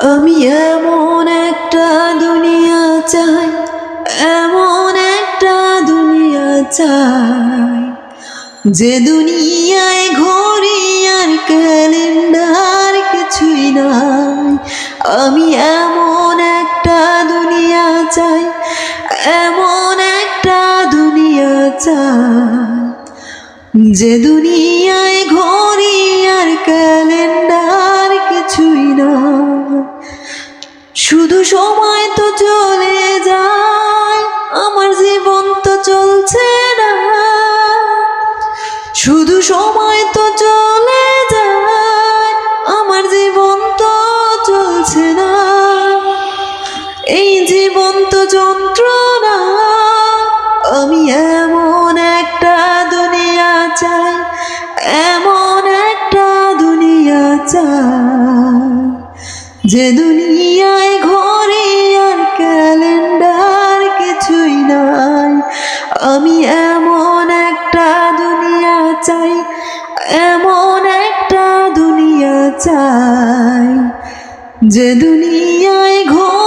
আমি এমন একটা দুনিয়া চাই, এমন একটা দুনিয়া চাই, যে দুনিয়ায় ঘড়ি আর ক্যালেন্ডার কিছুই নাই। আমি এমন একটা দুনিয়া চাই, এমন একটা দুনিয়া চাই, যে দুনিয়ায় ঘড়ি শুধু সময় তো চলে যায়, আমার জীবন তো চলছে না। শুধু সময় তো চলে যায়, আমার জীবন তো চলছে না। এই জীবন তো যন্ত্রণা, আমি এমন একটা দুনিয়া চাই, এমন একটা দুনিয়া চাই। যে দুনিয়ায় ঘরে আর ক্যালেন্ডার কিছুই নাই। আমি এমন একটা দুনিয়া চাই, এমন একটা দুনিয়া চাই। যে দুনিয়ায় ঘর